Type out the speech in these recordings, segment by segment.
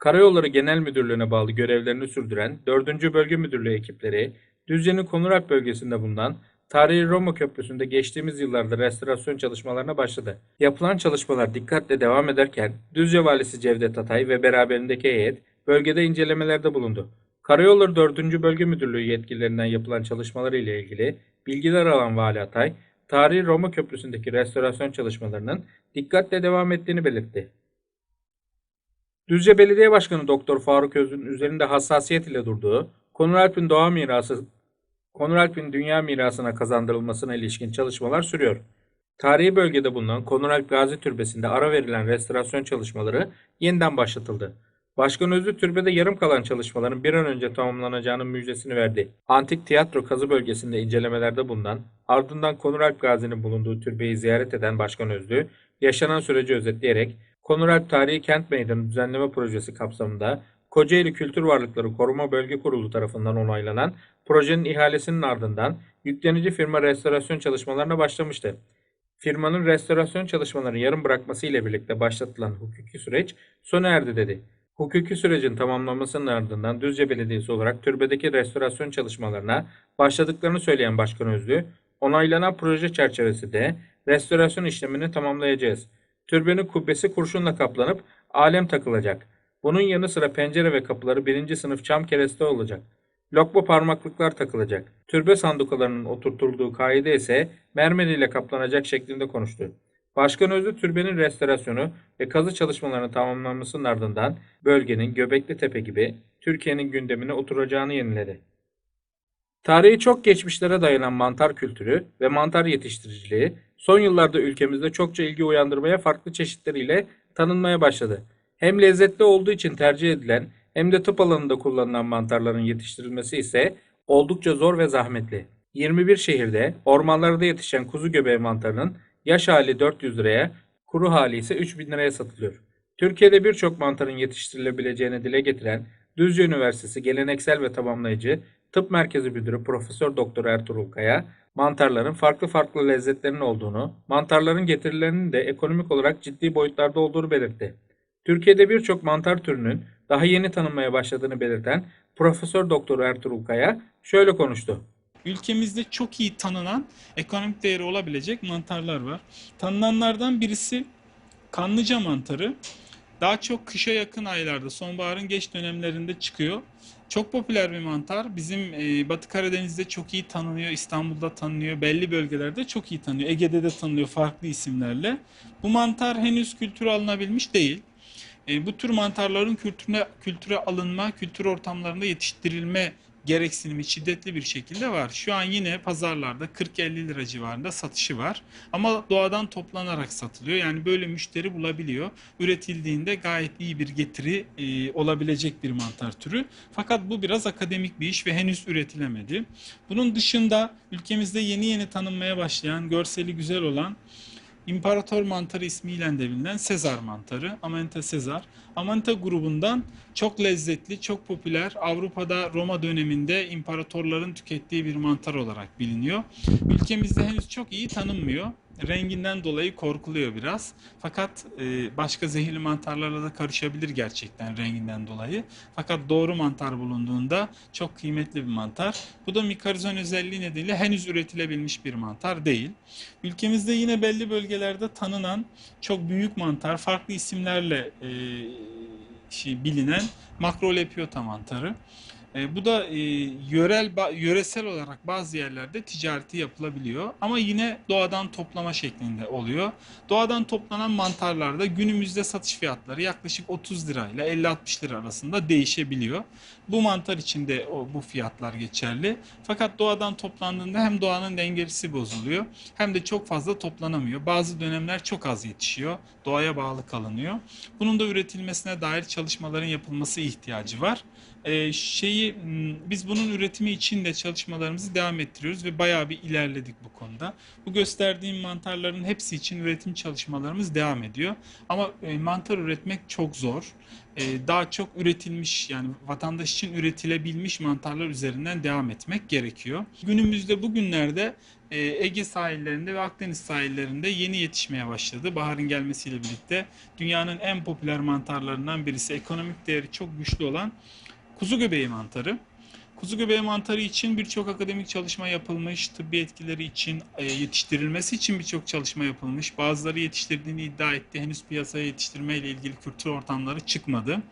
Karayolları Genel Müdürlüğü'ne bağlı görevlerini sürdüren 4. Bölge Müdürlüğü ekipleri, Düzce'nin Konuralp bölgesinde bulunan Tarihi Roma Köprüsü'nde geçtiğimiz yıllarda restorasyon çalışmalarına başladı. Yapılan çalışmalar dikkatle devam ederken Düzce Valisi Cevdet Atay ve beraberindeki heyet bölgede incelemelerde bulundu. Karayolları 4. Bölge Müdürlüğü yetkililerinden yapılan çalışmalar ile ilgili bilgiler alan Vali Atay, Tarihi Roma Köprüsü'ndeki restorasyon çalışmalarının dikkatle devam ettiğini belirtti. Düzce Belediye Başkanı Doktor Faruk Öz'ün üzerinde hassasiyet ile durduğu, Konuralp'in doğa mirası, Konuralp'in dünya mirasına kazandırılmasına ilişkin çalışmalar sürüyor. Tarihi bölgede bulunan Konuralp Gazi Türbesi'nde ara verilen restorasyon çalışmaları yeniden başlatıldı. Başkan Özlü türbede yarım kalan çalışmaların bir an önce tamamlanacağının müjdesini verdi. Antik tiyatro kazı bölgesinde incelemelerde bulunan, ardından Konuralp Gazi'nin bulunduğu türbeyi ziyaret eden Başkan Özlü, yaşanan süreci özetleyerek, Konuralp Tarihi Kent Meydanı Düzenleme Projesi kapsamında Kocaeli Kültür Varlıkları Koruma Bölge Kurulu tarafından onaylanan projenin ihalesinin ardından yüklenici firma restorasyon çalışmalarına başlamıştı. Firmanın restorasyon çalışmalarını yarım bırakması ile birlikte başlatılan hukuki süreç sona erdi dedi. Hukuki sürecin tamamlanmasının ardından Düzce Belediyesi olarak türbedeki restorasyon çalışmalarına başladıklarını söyleyen Başkan Özlü, onaylanan proje çerçevesinde restorasyon işlemini tamamlayacağız. Türbenin kubbesi kurşunla kaplanıp alem takılacak. Bunun yanı sıra pencere ve kapıları birinci sınıf çam kereste olacak. Lokma parmaklıklar takılacak. Türbe sandukalarının oturtulduğu kaide ise mermer ile kaplanacak şeklinde konuştu. Başkan Özlü türbenin restorasyonu ve kazı çalışmalarının tamamlanmasının ardından bölgenin Göbekli Tepe gibi Türkiye'nin gündemine oturacağını yeniledi. Tarihi çok geçmişlere dayanan mantar kültürü ve mantar yetiştiriciliği son yıllarda ülkemizde çokça ilgi uyandırmaya farklı çeşitleriyle tanınmaya başladı. Hem lezzetli olduğu için tercih edilen hem de tıp alanında kullanılan mantarların yetiştirilmesi ise oldukça zor ve zahmetli. 21 şehirde ormanlarda yetişen kuzu göbeği mantarının yaş hali 400 liraya, kuru hali ise 3000 liraya satılıyor. Türkiye'de birçok mantarın yetiştirilebileceğini dile getiren Düzce Üniversitesi Geleneksel ve Tamamlayıcı Tıp Merkezi Müdürü Profesör Doktor Ertuğrul Kaya, mantarların farklı farklı lezzetlerinin olduğunu, mantarların getirilerinin de ekonomik olarak ciddi boyutlarda olduğunu belirtti. Türkiye'de birçok mantar türünün daha yeni tanınmaya başladığını belirten Profesör Doktor Ertuğrul Kaya şöyle konuştu. Ülkemizde çok iyi tanınan ekonomik değeri olabilecek mantarlar var. Tanınanlardan birisi kanlıca mantarı. Daha çok kışa yakın aylarda, sonbaharın geç dönemlerinde çıkıyor. Çok popüler bir mantar. Bizim e, Batı Karadeniz'de çok iyi tanınıyor, İstanbul'da tanınıyor, belli bölgelerde çok iyi tanınıyor. Ege'de de tanınıyor farklı isimlerle. Bu mantar henüz kültüre alınabilmiş değil. E, bu tür mantarların kültüre, kültüre alınma, kültür ortamlarında yetiştirilme gereksinimi şiddetli bir şekilde var. Şu an yine pazarlarda 40-50 lira civarında satışı var. Ama doğadan toplanarak satılıyor. Yani böyle müşteri bulabiliyor. Üretildiğinde gayet iyi bir getiri e, olabilecek bir mantar türü. Fakat bu biraz akademik bir iş ve henüz üretilemedi. Bunun dışında ülkemizde yeni yeni tanınmaya başlayan, görseli güzel olan İmparator mantarı ismiyle de bilinen Sezar mantarı, Amanita Sezar. Amanita grubundan çok lezzetli, çok popüler, Avrupa'da Roma döneminde imparatorların tükettiği bir mantar olarak biliniyor. Ülkemizde henüz çok iyi tanınmıyor. Renginden dolayı korkuluyor biraz. Fakat e, başka zehirli mantarlarla da karışabilir gerçekten renginden dolayı. Fakat doğru mantar bulunduğunda çok kıymetli bir mantar. Bu da mikarizon özelliği nedeniyle henüz üretilebilmiş bir mantar değil. Ülkemizde yine belli bölgelerde tanınan çok büyük mantar, farklı isimlerle e, şey, bilinen Macrolepiota mantarı. E, bu da e, yörel yöresel olarak bazı yerlerde ticareti yapılabiliyor ama yine doğadan toplama şeklinde oluyor. Doğadan toplanan mantarlarda günümüzde satış fiyatları yaklaşık 30 lirayla 50-60 lira arasında değişebiliyor. Bu mantar için de o, bu fiyatlar geçerli. Fakat doğadan toplandığında hem doğanın dengesi bozuluyor hem de çok fazla toplanamıyor. Bazı dönemler çok az yetişiyor. Doğaya bağlı kalınıyor. Bunun da üretilmesine dair çalışmaların yapılması ihtiyacı var. E, şeyi m, biz bunun üretimi için de çalışmalarımızı devam ettiriyoruz ve bayağı bir ilerledik bu konuda. Bu gösterdiğim mantarların hepsi için üretim çalışmalarımız devam ediyor. Ama e, mantar üretmek çok zor. E, daha çok üretilmiş yani vatandaş için üretilebilmiş mantarlar üzerinden devam etmek gerekiyor. Günümüzde bugünlerde e, Ege sahillerinde ve Akdeniz sahillerinde yeni yetişmeye başladı. Baharın gelmesiyle birlikte dünyanın en popüler mantarlarından birisi, ekonomik değeri çok güçlü olan kuzu göbeği mantarı. Kuzu göbeği mantarı için birçok akademik çalışma yapılmış, tıbbi etkileri için, e, yetiştirilmesi için birçok çalışma yapılmış. Bazıları yetiştirdiğini iddia etti. Henüz piyasaya yetiştirme ile ilgili kültür ortamları çıkmadı.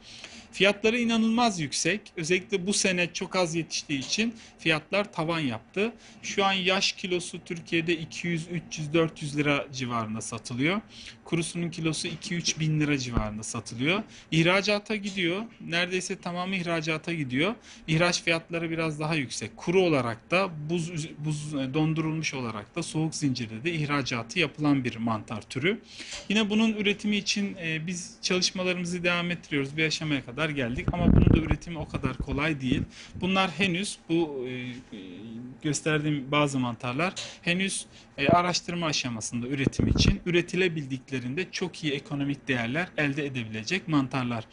Fiyatları inanılmaz yüksek. Özellikle bu sene çok az yetiştiği için fiyatlar tavan yaptı. Şu an yaş kilosu Türkiye'de 200, 300, 400 lira civarında satılıyor. Kurusunun kilosu 2-3 bin lira civarında satılıyor. İhracata gidiyor. Neredeyse tamamı ihracata gidiyor. İhraç fiyatları biraz daha yüksek. Kuru olarak da buz, buz e, dondurulmuş olarak da soğuk zincirde de ihracatı yapılan bir mantar türü. Yine bunun üretimi için e, biz çalışmalarımızı devam ettiriyoruz. Bir aşamaya kadar geldik ama bunun da üretimi o kadar kolay değil. Bunlar henüz bu e, gösterdiğim bazı mantarlar henüz araştırma aşamasında üretim için üretilebildiklerinde çok iyi ekonomik değerler elde edebilecek mantarlar.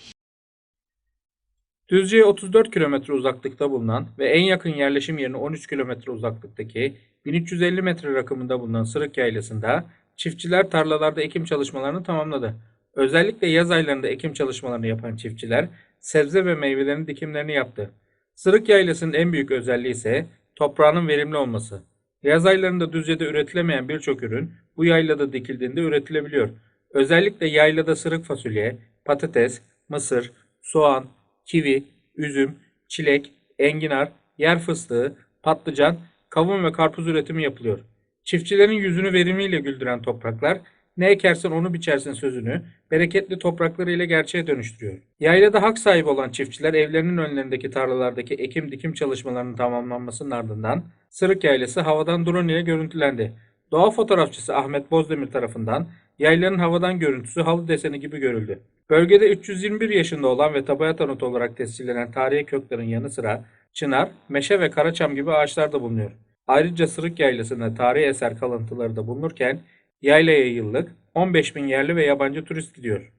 Düzce'ye 34 kilometre uzaklıkta bulunan ve en yakın yerleşim yerine 13 kilometre uzaklıktaki 1350 metre rakımında bulunan Sırık Yaylası'nda çiftçiler tarlalarda ekim çalışmalarını tamamladı. Özellikle yaz aylarında ekim çalışmalarını yapan çiftçiler sebze ve meyvelerin dikimlerini yaptı. Sırık Yaylası'nın en büyük özelliği ise toprağının verimli olması. Yaz aylarında Düzce'de üretilemeyen birçok ürün bu yaylada dikildiğinde üretilebiliyor. Özellikle yaylada sırık fasulye, patates, mısır, soğan, kivi, üzüm, çilek, enginar, yer fıstığı, patlıcan, kavun ve karpuz üretimi yapılıyor. Çiftçilerin yüzünü verimiyle güldüren topraklar, ne ekersen onu biçersin sözünü, bereketli toprakları ile gerçeğe dönüştürüyor. Yaylada hak sahibi olan çiftçiler evlerinin önlerindeki tarlalardaki ekim dikim çalışmalarının tamamlanmasının ardından Sırık Yaylası havadan drone ile görüntülendi. Doğa fotoğrafçısı Ahmet Bozdemir tarafından yaylanın havadan görüntüsü halı deseni gibi görüldü. Bölgede 321 yaşında olan ve tabaya tanıt olarak tescillenen tarihi köklerin yanı sıra çınar, meşe ve karaçam gibi ağaçlar da bulunuyor. Ayrıca Sırık Yaylası'nda tarihi eser kalıntıları da bulunurken yaylaya yıllık 15 bin yerli ve yabancı turist gidiyor.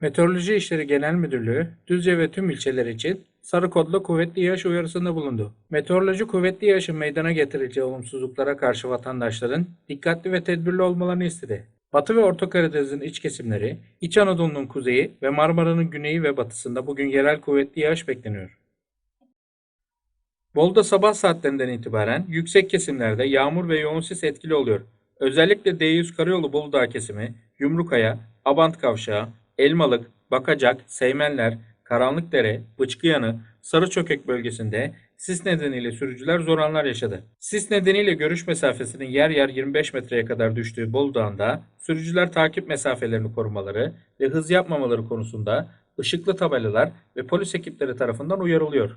Meteoroloji İşleri Genel Müdürlüğü, Düzce ve tüm ilçeler için sarı kodlu kuvvetli yağış uyarısında bulundu. Meteoroloji kuvvetli yağışın meydana getireceği olumsuzluklara karşı vatandaşların dikkatli ve tedbirli olmalarını istedi. Batı ve Orta Karadeniz'in iç kesimleri, İç Anadolu'nun kuzeyi ve Marmara'nın güneyi ve batısında bugün yerel kuvvetli yağış bekleniyor. Bolu'da sabah saatlerinden itibaren yüksek kesimlerde yağmur ve yoğun sis etkili oluyor. Özellikle D100 Karayolu Bolu Dağı kesimi, Yumrukaya, Abant Kavşağı, Elmalık, Bakacak, Seymenler, Karanlıkdere, Bıçkıyanı, Sarıçökek bölgesinde sis nedeniyle sürücüler zor anlar yaşadı. Sis nedeniyle görüş mesafesinin yer yer 25 metreye kadar düştüğü Bolu Dağı'nda sürücüler takip mesafelerini korumaları ve hız yapmamaları konusunda ışıklı tabelalar ve polis ekipleri tarafından uyarılıyor.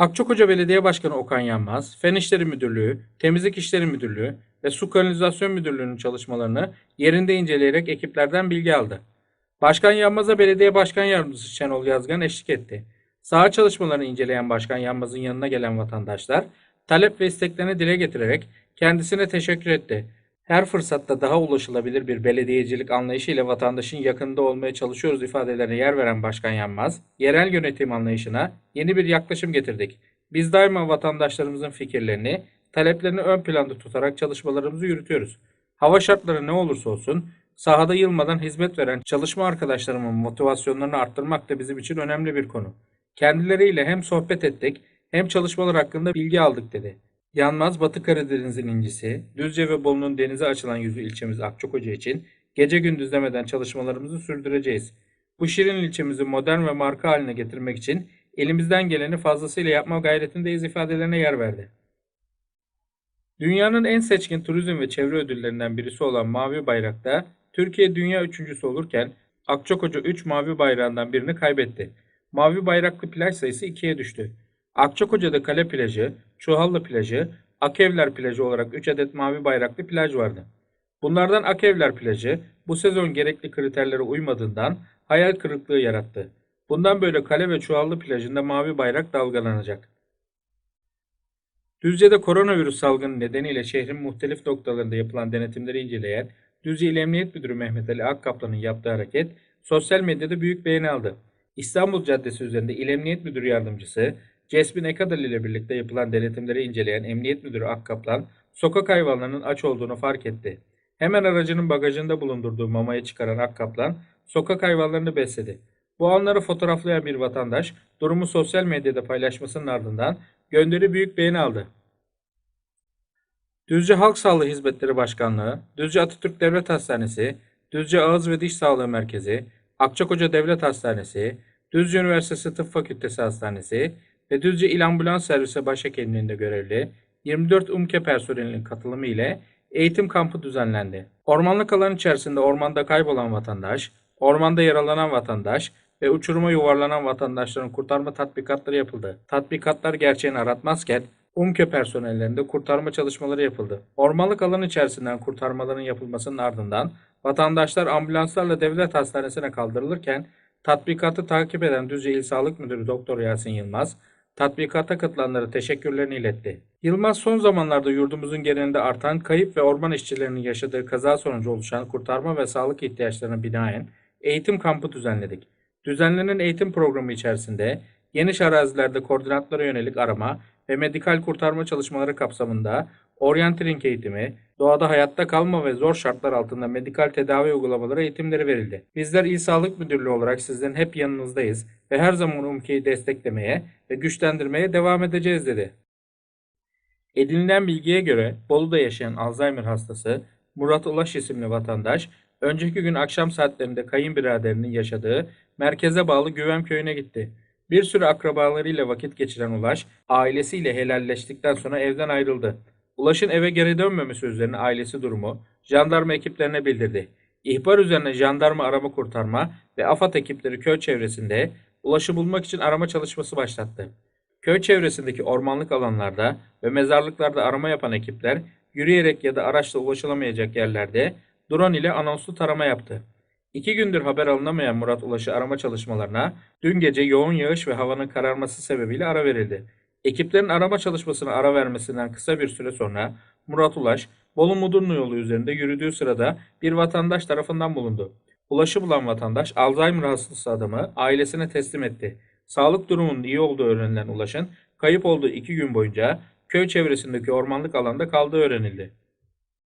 Akçakoca Belediye Başkanı Okan Yanmaz, Fen İşleri Müdürlüğü, Temizlik İşleri Müdürlüğü ve Su Kanalizasyon Müdürlüğü'nün çalışmalarını yerinde inceleyerek ekiplerden bilgi aldı. Başkan Yanmaz'a Belediye Başkan Yardımcısı Şenol Yazgan eşlik etti. Saha çalışmalarını inceleyen Başkan Yanmaz'ın yanına gelen vatandaşlar talep ve isteklerini dile getirerek kendisine teşekkür etti. Her fırsatta daha ulaşılabilir bir belediyecilik anlayışıyla vatandaşın yakınında olmaya çalışıyoruz ifadelerine yer veren Başkan Yanmaz, yerel yönetim anlayışına yeni bir yaklaşım getirdik. Biz daima vatandaşlarımızın fikirlerini, taleplerini ön planda tutarak çalışmalarımızı yürütüyoruz. Hava şartları ne olursa olsun sahada yılmadan hizmet veren çalışma arkadaşlarımın motivasyonlarını arttırmak da bizim için önemli bir konu. Kendileriyle hem sohbet ettik hem çalışmalar hakkında bilgi aldık dedi. Yanmaz Batı Karadeniz'in incisi, Düzce ve Bolu'nun denize açılan yüzü ilçemiz Akçakoca için gece gündüz demeden çalışmalarımızı sürdüreceğiz. Bu şirin ilçemizi modern ve marka haline getirmek için elimizden geleni fazlasıyla yapma gayretindeyiz ifadelerine yer verdi. Dünyanın en seçkin turizm ve çevre ödüllerinden birisi olan Mavi Bayrak'ta Türkiye dünya üçüncüsü olurken Akçakoca 3 mavi bayrağından birini kaybetti. Mavi bayraklı plaj sayısı 2'ye düştü. Akçakoca'da Kale Plajı, Çuhallı Plajı, Akevler Plajı olarak 3 adet mavi bayraklı plaj vardı. Bunlardan Akevler Plajı bu sezon gerekli kriterlere uymadığından hayal kırıklığı yarattı. Bundan böyle Kale ve Çuhallı Plajı'nda mavi bayrak dalgalanacak. Düzce'de koronavirüs salgını nedeniyle şehrin muhtelif noktalarında yapılan denetimleri inceleyen Düzce İl Emniyet Müdürü Mehmet Ali Akkaplan'ın yaptığı hareket sosyal medyada büyük beğeni aldı. İstanbul Caddesi üzerinde İl Emniyet Müdürü Yardımcısı Cesmin Ekadal ile birlikte yapılan denetimleri inceleyen Emniyet Müdürü Akkaplan, sokak hayvanlarının aç olduğunu fark etti. Hemen aracının bagajında bulundurduğu mamayı çıkaran Akkaplan, sokak hayvanlarını besledi. Bu anları fotoğraflayan bir vatandaş, durumu sosyal medyada paylaşmasının ardından gönderi büyük beğeni aldı. Düzce Halk Sağlığı Hizmetleri Başkanlığı, Düzce Atatürk Devlet Hastanesi, Düzce Ağız ve Diş Sağlığı Merkezi, Akçakoca Devlet Hastanesi, Düzce Üniversitesi Tıp Fakültesi Hastanesi ve Düzce İl Ambulans Servisi Başhekimliğinde görevli 24 UMKE personelinin katılımı ile eğitim kampı düzenlendi. Ormanlık alan içerisinde ormanda kaybolan vatandaş, ormanda yaralanan vatandaş ve uçuruma yuvarlanan vatandaşların kurtarma tatbikatları yapıldı. Tatbikatlar gerçeğini aratmazken UMKE personellerinde kurtarma çalışmaları yapıldı. Ormanlık alan içerisinden kurtarmaların yapılmasının ardından vatandaşlar ambulanslarla devlet hastanesine kaldırılırken tatbikatı takip eden Düzce İl Sağlık Müdürü Doktor Yasin Yılmaz, tatbikata katılanlara teşekkürlerini iletti. Yılmaz son zamanlarda yurdumuzun genelinde artan kayıp ve orman işçilerinin yaşadığı kaza sonucu oluşan kurtarma ve sağlık ihtiyaçlarına binaen eğitim kampı düzenledik. Düzenlenen eğitim programı içerisinde geniş arazilerde koordinatlara yönelik arama ve medikal kurtarma çalışmaları kapsamında orienteering eğitimi, doğada hayatta kalma ve zor şartlar altında medikal tedavi uygulamaları eğitimleri verildi. Bizler İl Sağlık Müdürlüğü olarak sizlerin hep yanınızdayız ve her zaman UMKE'yi desteklemeye ve güçlendirmeye devam edeceğiz dedi. Edinilen bilgiye göre Bolu'da yaşayan Alzheimer hastası Murat Ulaş isimli vatandaş önceki gün akşam saatlerinde kayınbiraderinin yaşadığı merkeze bağlı Güvem köyüne gitti. Bir süre akrabalarıyla vakit geçiren Ulaş ailesiyle helalleştikten sonra evden ayrıldı. Ulaş'ın eve geri dönmemesi üzerine ailesi durumu jandarma ekiplerine bildirdi. İhbar üzerine jandarma arama kurtarma ve AFAD ekipleri köy çevresinde Ulaş'ı bulmak için arama çalışması başlattı. Köy çevresindeki ormanlık alanlarda ve mezarlıklarda arama yapan ekipler yürüyerek ya da araçla ulaşılamayacak yerlerde drone ile anonslu tarama yaptı. İki gündür haber alınamayan Murat Ulaş'ı arama çalışmalarına dün gece yoğun yağış ve havanın kararması sebebiyle ara verildi. Ekiplerin arama çalışmasına ara vermesinden kısa bir süre sonra Murat Ulaş, Bolu Mudurnu yolu üzerinde yürüdüğü sırada bir vatandaş tarafından bulundu. Ulaşı bulan vatandaş Alzheimer hastası adamı ailesine teslim etti. Sağlık durumunun iyi olduğu öğrenilen Ulaş'ın kayıp olduğu iki gün boyunca köy çevresindeki ormanlık alanda kaldığı öğrenildi.